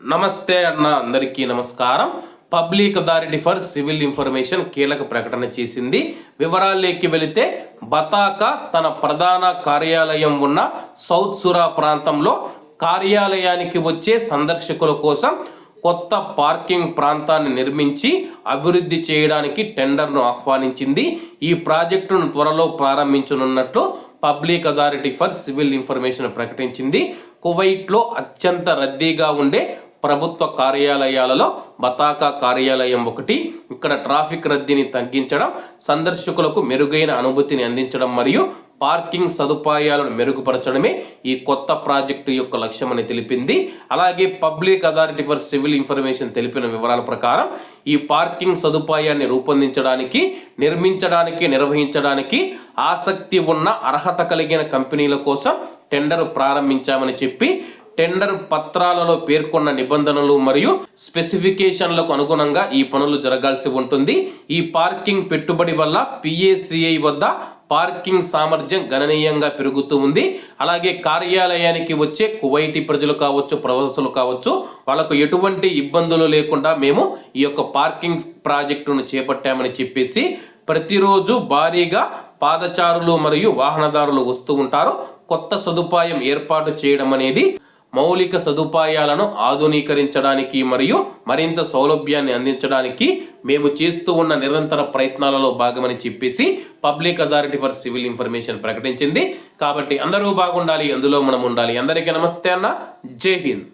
నమస్తే అన్న అందరికీ నమస్కారం. Public authority for civil information కీలక ప్రకటన చేసింది. వివరాల్లోకి వెళితే బతాక తన ప్రధాన కార్యాలయం ఉన్న సౌత్ సురా ప్రాంతంలో కార్యాలయానికి వచ్చే సందర్శకుల కోసం కొత్త పార్కింగ్ ప్రాంతాన్ని నిర్మించి అభివృద్ధి చేయడానికి టెండర్ను ఆహ్వానించింది. ఈ ప్రాజెక్టును త్వరలో ప్రారంభించనున్నట్లు public authority for civil information ప్రకటించింది. కువైట్లో అత్యంత రద్దీగా ఉండే ప్రభుత్వ కార్యాలయాలలో బతాకా కార్యాలయం ఒకటి ఇక్కడ ట్రాఫిక్ రద్దీని తగ్గించడం సందర్శకులకు మెరుగైన అనుభూతిని అందించడం మరియు పార్కింగ్ సదుపాయాలను మెరుగుపరచడమే ఈ కొత్త ప్రాజెక్టు యొక్క లక్ష్యమని తెలిపింది. అలాగే public authority for civil information తెలిపిన వివరాల ప్రకారం ఈ పార్కింగ్ సదుపాయాన్ని రూపొందించడానికి నిర్మించడానికి నిర్వహించడానికి ఆసక్తి ఉన్న అర్హత కలిగిన కంపెనీల కోసం టెండర్ ప్రారంభించామని చెప్పి టెండర్ పత్రాలలో పేర్కొన్న నిబంధనలు మరియు స్పెసిఫికేషన్లకు అనుగుణంగా ఈ పనులు జరగాల్సి ఉంటుంది. ఈ పార్కింగ్ పెట్టుబడి వల్ల పిఏసిఐ వద్ద పార్కింగ్ సామర్థ్యం గణనీయంగా పెరుగుతూ ఉంది. అలాగే కార్యాలయానికి వచ్చే కువైటీ ప్రజలు కావచ్చు ప్రవాసులు కావచ్చు వాళ్ళకు ఎటువంటి ఇబ్బందులు లేకుండా మేము ఈ యొక్క పార్కింగ్ ప్రాజెక్టును చేపట్టామని చెప్పేసి ప్రతిరోజు భారీగా పాదచారులు మరియు వాహనదారులు వస్తూ ఉంటారు. కొత్త సదుపాయం ఏర్పాటు చేయడం అనేది మౌలిక సదుపాయాలను ఆధునీకరించడానికి మరియు మరింత సౌలభ్యాన్ని అందించడానికి మేము చేస్తూ ఉన్న నిరంతర ప్రయత్నాలలో భాగమని చెప్పేసి public authority for civil information ప్రకటించింది. కాబట్టి అందరూ బాగుండాలి అందులో మనం ఉండాలి. అందరికీ నమస్తే అన్న. జై హింద్.